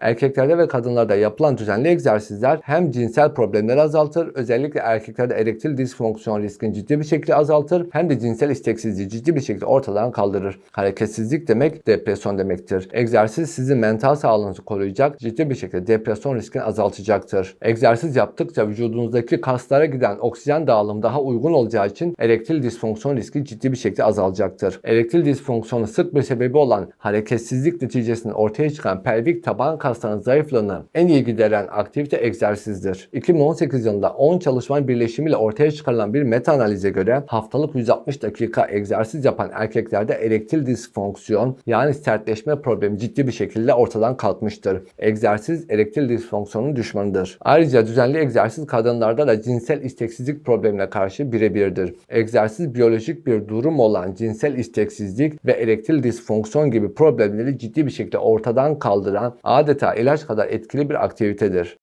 Erkeklerde ve kadınlarda yapılan düzenli egzersizler hem cinsel problemleri azaltır, özellikle erkeklerde erektil disfonksiyon riskini ciddi bir şekilde azaltır, hem de cinsel isteksizliği ciddi bir şekilde ortadan kaldırır. Hareketsizlik demek depresyon demektir. Egzersiz sizin mental sağlığınızı koruyacak, ciddi bir şekilde depresyon riskini azaltacaktır. Egzersiz yaptıkça vücudunuzdaki kaslara giden oksijen dağılımı daha uygun olacağı için erektil disfonksiyon riski ciddi bir şekilde azalacaktır. Erektil disfonksiyonu sık bir sebebi olan hareketsizlik neticesinde ortaya çıkan pelvik taban kaslarının zayıflığını en iyi gideren aktivite egzersizdir. 2018 yılında 10 çalışma birleşimiyle ortaya çıkarılan bir meta analize göre haftalık 160 dakika egzersiz yapan erkeklerde erektil disfonksiyon yani sertleşme problemi ciddi bir şekilde ortadan kalkmıştır. Egzersiz erektil disfonksiyonun düşmanıdır. Ayrıca düzenli egzersiz kadınlarda da cinsel isteksizlik problemine karşı birebirdir. Egzersiz biyolojik bir durum olan cinsel isteksizlik ve erektil disfonksiyon gibi problemleri ciddi bir şekilde ortadan kaldıran adeta ilaç kadar etkili bir aktivitedir.